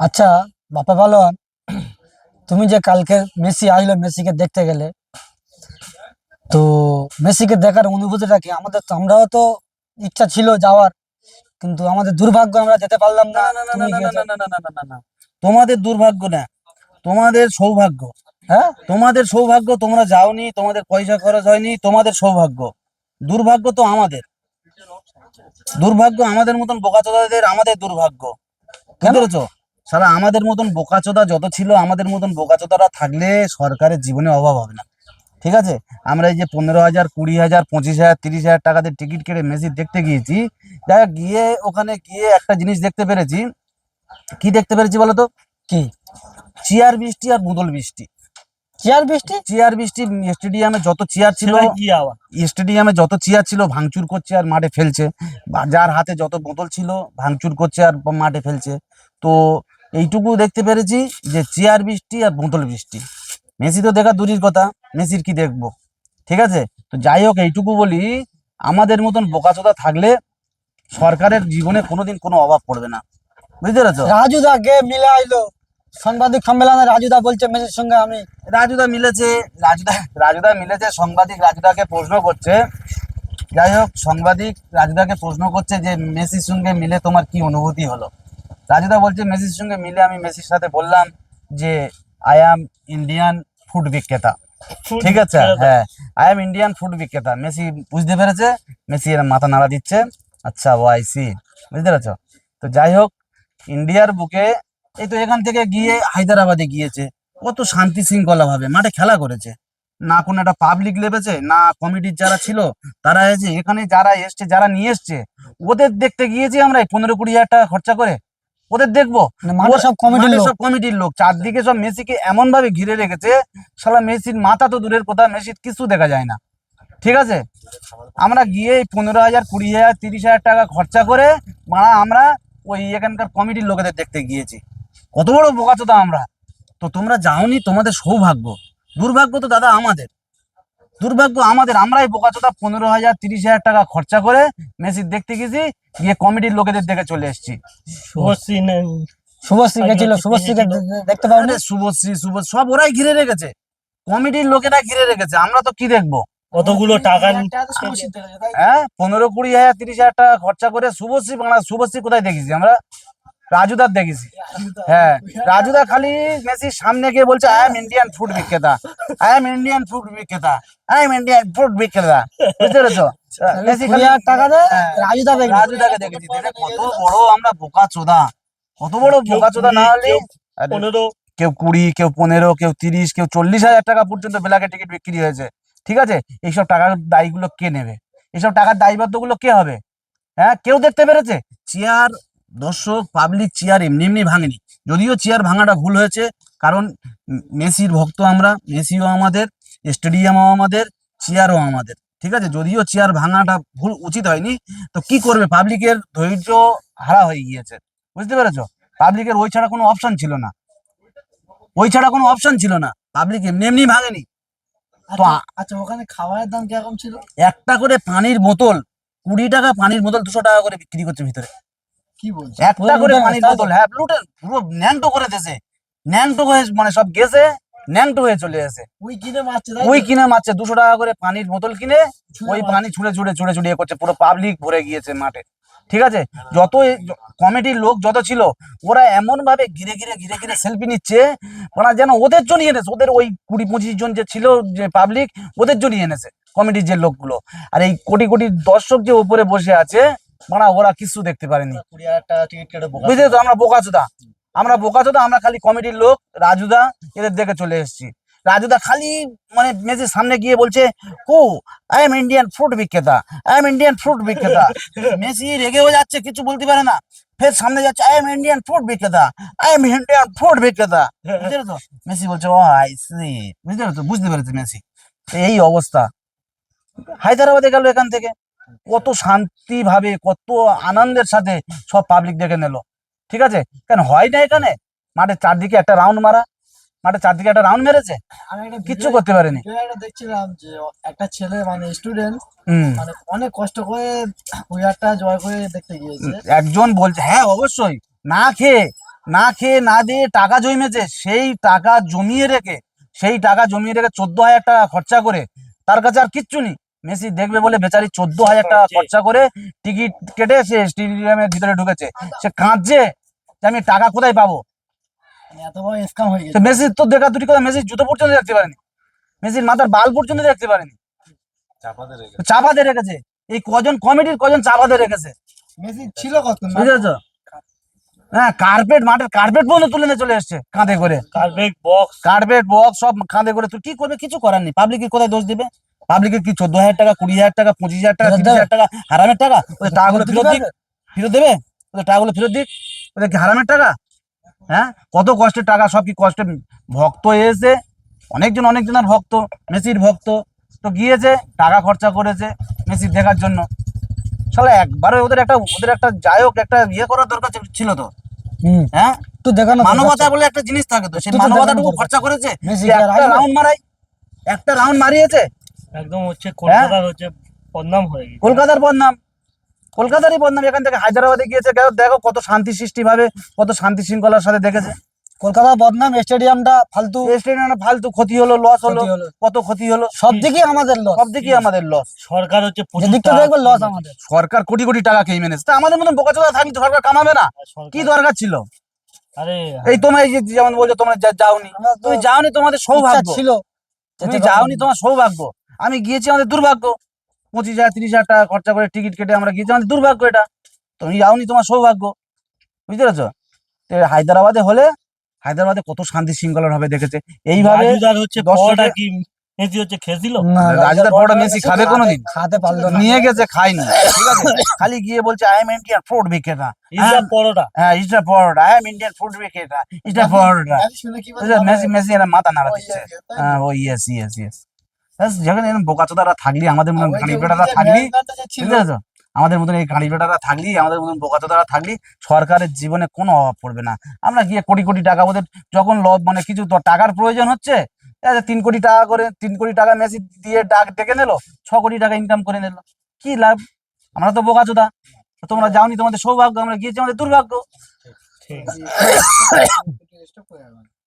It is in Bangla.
আচ্ছা বাপা পালোয়ান তুমি যে কালকে মেসি আইলো মেসিকে দেখতে গেলে তো মেসিকে দেখার অনুভূতিটা কি? আমাদের তো আমরাও তো ইচ্ছা ছিল যাওয়ার কিন্তু আমাদের দুর্ভাগ্য আমরা যেতে পারলাম না। তোমাদের দুর্ভাগ্য না তোমাদের সৌভাগ্য হ্যাঁ? তোমাদের সৌভাগ্য তোমরা যাওনি তোমাদের পয়সা খরচ হয়নি তোমাদের সৌভাগ্য। দুর্ভাগ্য তো আমাদের। দুর্ভাগ্য আমাদের মতন বোকাচোদাদের আমাদের দুর্ভাগ্য। কেন? বুঝতে পেরেছ? সারা আমাদের মতন বোকাচোদা যত ছিল আমাদের মতন বোকাচোদারা থাকলে সরকারের জীবনে অভাব হবে না। ঠিক আছে? আমরা এই যে পনেরো হাজার কুড়ি হাজার পঁচিশ হাজার তিরিশ হাজার টাকাতে টিকিট কেটে মেসি দেখতে গিয়েছি যাই গিয়ে ওখানে গিয়ে একটা জিনিস দেখতে পেরেছি। কি দেখতে পেরেছি বলতো? কি? চেয়ার বৃষ্টি আর বুদল বৃষ্টি। চেয়ার বৃষ্টি? চেয়ার বৃষ্টি স্টেডিয়ামে যত চেয়ার ছিল স্টেডিয়ামে যত চেয়ার ছিল ভাঙচুর করছে আর মাঠে ফেলছে। বা যার হাতে যত বোতল ছিল ভাঙচুর করছে আর মাঠে ফেলছে। তো এইটুকু দেখতে পেরেছি যে চেয়ার বৃষ্টি আর বোতল বৃষ্টি। মেসি তো দেখা দূরের কথা মেসির কি দেখব? ঠিক আছে? তো যাই হোক এইটুকু বলি আমাদের মতন বোকাচোদা থাকলে সরকারের জীবনে কোনোদিন কোনো অভাব পড়বে না। বুঝতে পেরেছ? রাজুদা গে মিলে আইলো সাংবাদিক সম্মেলনে রাজুদা বলছে মেসির সঙ্গে আমি। রাজুদা মিলেছে রাজুদা রাজুদা মিলেছে সাংবাদিক রাজুদাকে প্রশ্ন করছে। যাই হোক সাংবাদিক রাজুদাকে প্রশ্ন করছে যে মেসির সঙ্গে মিলে তোমার কি অনুভূতি হলো? রাজুদা বলছে মেসির সঙ্গে মিলে আমি মেসির সাথে বললাম যে আই অ্যাম ইন্ডিয়ান ফুড বিক্রেতা। ঠিক আছে? হ্যাঁ আই এম ইন্ডিয়ান ফুড বিক্রেতা। মেসি বুঝতে পেরেছে মেসি এর মাথা নাড়া দিচ্ছে। আচ্ছা ও আই সি বুঝতে পেরেছ? তো যাই হোক ইন্ডিয়ার বুকে এই তো এখান থেকে গিয়ে হায়দ্রাবাদে গিয়েছে। কত শান্তি শৃঙ্খলা ভাবে মাঠে খেলা করেছে। না কোনো একটা পাবলিক লেবেছে না কমিটির যারা ছিল তারা এসে এখানে যারা এসছে যারা নিয়ে এসছে ওদের দেখতে গিয়েছি আমরা পনেরো কুড়ি হাজার টাকা খরচা করে। ওদের দেখব। মানে সব কমিটির লোক। সব কমিটির লোক। চারদিকে সব মেসিকে এমন ভাবে ঘিরে রেখেছে শালা মেসির মাথা তো দূরের কথা মেসির কিছু দেখা যায় না। ঠিক আছে? আমরা গিয়ে পনেরো হাজার কুড়ি হাজার তিরিশ হাজার টাকা খরচা করে মারা আমরা ওই এখানকার কমিটির লোকেদের দেখতে গিয়েছি। কত বড় বোকাচোদা আমরা। তো তোমরা যাওনি তোমাদের সৌভাগ্য। দুর্ভাগ্য তো দাদা আমাদের। দুর্ভাগ্য আমাদের আমরাই বোকাচোদা পনেরো হাজার তিরিশ হাজার টাকা খরচা করে মেসি দেখতে গেছি গিয়ে কমিটির লোকেদের দেখে চলে এসেছি। শুভশ্রী গেছিল শুভশ্রীকে দেখতে পাওনি? শুভশ্রী শুভ সব ওরাই ঘিরে রেখেছে। কমিটির লোকেরা ঘিরে রেখেছে আমরা তো কি দেখব? কতগুলো টাকা হ্যাঁ পনেরো কুড়ি হাজার তিরিশ হাজার টাকা খরচা করে শুভশ্রী বাংলা শুভশ্রী কোথায় দেখেছি আমরা? রাজুদার দেখেছি। হ্যাঁ রাজুদা খালি মেসির সামনে গিয়ে বলছে আই এম ইন্ডিয়ান ফুড বিক্রেতা। আই এম ইন্ডিয়ান ফুড বিক্রেতা। আই এম ইন্ডিয়ান ফুড বিক্রেতা। বুঝতে পেরেছ? টাকা দেয় হ্যাঁ, দেখেছি কত বড় আমরা বোকা চোদা। কত বড় বোকা চোদা না হলে পনেরো। কেউ কুড়ি কেউ পনেরো কেউ তিরিশ কেউ চল্লিশ হাজার টাকা পর্যন্ত বেলাকে টিকিট বিক্রি হয়েছে। ঠিক আছে? এইসব টাকার দায়গুলো কে নেবে? এইসব টাকার দায়বদ্ধগুলো কে হবে? হ্যাঁ কেউ দেখতে পেরেছে? চেয়ার দর্শক পাবলিক চেয়ার এমনি এমনি ভাঙেনি। যদিও চেয়ার ভাঙাটা ভুল হয়েছে কারণ মেসির ভক্ত আমরা মেসিও আমাদের স্টেডিয়ামও আমাদের চেয়ারও আমাদের ঠিক আছে? যদিও চেয়ার ভাঙাটা ভুল উচিত হয়নি তো কি করবে? পাবলিকের ধৈর্য হারা হয়ে গিয়েছে বুঝতে পেরেছ? পাবলিকের ওই ছাড়া কোনো অপশন ছিল না। ওই ছাড়া কোনো অপশন ছিল না। পাবলিক এমনি এমনি ভাঙেনি। তো আচ্ছা ওখানে খাবারের দাম কীরকম ছিল? একটা করে পানির বোতল কুড়ি টাকা পানির বোতল দুশো টাকা করে বিক্রি করছে ভিতরে। কি বলছে? একটা করে পানির বোতল হ্যাঁ লুটে পুরো ন্যাংটো করে দিয়েছে। ন্যাংটো হয়ে মানে সব গেছে ন্যাংটো হয়ে চলে এসে ওই কিনে মারছে ওই কিনে মারছে দুশো টাকা করে পানির বোতল কিনে ওই পানি ছুঁড়ে ছুঁড়ে ছুঁড়ে ছুঁড়ে করছে পুরো পাবলিক ভরে গিয়েছে মাঠে। ঠিক আছে? যত কমিটির লোক যত ছিল ওরা এমন ভাবে ঘিরে ঘিরে ঘিরে ঘিরে সেলফি নিচ্ছে ওরা যেন ওদের জন্য এনেছে ওদের ওই কুড়ি পঁচিশ জন যে ছিল যে পাবলিক ওদের জন্য এনেছে কমিটির যে লোকগুলো। আর এই কোটি কোটি দর্শক যে উপরে বসে আছে মানে ওরা কিছু দেখতে পারেনি। বুঝলে তো আমরা বোকাচোদা আমরা বোকাচোদা আমরা খালি কমিটির লোক। রাজুদা এদের দেখে চলে এসেছি। রাজুদা খালি মানে মেসির সামনে গিয়ে বলছে ও আই এম ইন্ডিয়ান ফ্রুট বিক্রেতা আই এম ইন্ডিয়ান ফ্রুট বিক্রেতা। মেসি রেগেও যাচ্ছে কিছু বলতে পারে না। ফের সামনে যাচ্ছে আই এম ইন্ডিয়ান ফ্রুট বিক্রেতা আই এম ইন্ডিয়ান ফ্রুট বিক্রেতা। বুঝলে তো মেসি বলছে ও আই সি বুঝতে তো বুঝতে পেরেছে মেসি এই অবস্থা। হায়দ্রাবাদে গেল এখান থেকে। কত শান্তি ভাবে কত আনন্দের সাথে সব পাবলিক দেখে নিল। ঠিক আছে? কেন হয় না এখানে? মাঠের চারদিকে একটা রাউন্ড মারা। মাঠের চারদিকে একটা রাউন্ড মেরেছে? কিচ্ছু করতে পারেনি। দেখছিলাম যে একটা ছেলে মানে স্টুডেন্ট হুম। মানে অনেক কষ্ট করে হাজার জয় করে দেখতে গিয়েছে। একজন বলছে হ্যাঁ অবশ্যই। না খেয়ে না খেয়ে না দিয়ে টাকা জমেছে সেই টাকা জমিয়ে রেখে সেই টাকা জমিয়ে রেখে চোদ্দ হাজার টাকা খরচা করে তার কাছে আর কিচ্ছু নেই। মেসি দেখবে বলে বেচারি চোদ্দ হাজার টাকা খরচা করে টিকিট কেটে সে স্টেডিয়ামের ভিতরে ঢুকেছে। সে কাঁদছে যে আমি টাকা কোথায় পাবো? মানে এত বড় স্কাম হয়ে তো গেছে। মেসির তো দেখা দুটি কথা মেসির জুতো পর্যন্ত দেখতে পারেনি। মেসির মাথার বাল পর্যন্ত দেখতে পারেনি। চাপাতে রেখেছে। এই কজন কমিটির কজন রেখেছে? মেসি ছিল কত বুঝেছ হ্যাঁ কার্পেট মাঠের কার্পেট পর্যন্ত তুলে নিয়ে চলে এসছে কাঁধে করে। বক্স কার্পেট বক্স সব কাঁধে করে। তুই কি করবে? কিছু করার নেই। পাবলিকের কোথায় দোষ দিবে? পাবলিকের কি চোদ্দ হাজার টাকা কুড়ি হাজার টাকা পঁচিশ হাজার টাকা তিরিশ হাজার টাকা হারামের টাকা? ওদের টাকাগুলো ফেরত দিক। ফেরত দেবে? ওদের টাকাগুলো ফেরত দিক। ওদের কি হারামের টাকা? হ্যাঁ? কত কষ্টের টাকা সব কি কষ্টে ভক্ত এসে অনেকজন অনেকজনের ভক্ত মেসির ভক্ত। তো গিয়েছে টাকা খরচা করেছে মেসির দেখার জন্য। চলে একবারে ওদের একটা ওদের একটা যাই হোক একটা ইয়ে করার দরকার ছিল তো। হ্যাঁ? তো দেখানো মানবতা বলে একটা জিনিস থাকে তো সেই মানবতাটুকু খরচা করেছে। মেসি একটা রাউন্ড মারাই একটা রাউন্ড মারিয়েছে। একদম হচ্ছে কলকাতার হচ্ছে বদনাম হয়ে গেছে। কলকাতার বদনাম। কলকাতারই বদনাম এখান থেকে হায়দ্রাবাদে গিয়েছে। দেখো- দেখো কত শান্তি সৃষ্টি ভাবে কত শান্তি শৃঙ্খলার সাথে দেখেছে। কলকাতা বদনাম স্টেডিয়ামটা ফালতু। এই স্টেডিয়ামে ফালতু ক্ষতি হলো লস হলো। কত ক্ষতি হলো? সব দিকেই আমাদের লস সব দিকেই আমাদের লস সরকার হচ্ছে প্রচুর দেখবে লস আমাদের। সরকার কোটি কোটি টাকা খেয়ে মেনেছে। তা আমাদের মতন বোকাচোদা থাকলে তো সরকার কামাবে না। কি দরকার ছিল? আরে এই তোমরা এই যে যেমন বলছো তোমরা যাওনি। তুমি যাওনি তোমাদের সৌভাগ্য। ছিল। তুমি যাওনি তোমার সৌভাগ্য। আমি গিয়েছি আমাদের দুর্ভাগ্য। পঁচিশ হাজার তিরিশ হাজার টাকা খরচা করে টিকিট কেটে আমরা গিয়েছি। আমাদের দুর্ভাগ্য এটা। তুমি যাওনি তোমার সৌভাগ্য। বুঝতে পেরেছ? তো হায়দ্রাবাদে হলে হায়দ্রাবাদে কত শান্তি শৃঙ্খলা ভাবে দেখেছে। এইভাবে হচ্ছে দশ পরোটা টাকা- কি মেসি হচ্ছে খেয়েছিল? রাজুদার পরোটা মেসি খাবে কোনোদিন। খাতে পারল না। নিয়ে গেছে খাইনি ঠিক আছে? খালি গিয়ে বলছে আই এম ইন্ডিয়ান ফুড বিক্রেতা। পরোটা। হ্যাঁ ইটা paratha. I am Indian food বিক্রেতা। পরোটা। মেসি মাথা নাড়া দিচ্ছে। হ্যাঁ, ও ইয়েস ইয়েস ইয়েস। যখন এরকম বোকাচোদারা থাকলি আমাদের মতন গাড়ি বেটারা থাকলি বুঝতে পেরেছ? আমাদের মতন এই গাড়ি বেটারা থাকলি আমাদের মতন বোকাচোদারা থাকলি সরকারের জীবনে কোনো অভাব পড়বে না। আমরা গিয়ে কোটি কোটি টাকা ওদের যখন লব মানে কিছু তো টাকার প্রয়োজন হচ্ছে তিন কোটি টাকা করে তিন কোটি টাকা মেসি দিয়ে ডাক ডেকে নিলো ছ কোটি টাকা ইনকাম করে নিলো। কি লাভ? আমরা তো বোকাচোদা। তোমরা যাওনি তোমাদের সৌভাগ্য আমরা গিয়েছি আমাদের দুর্ভাগ্য।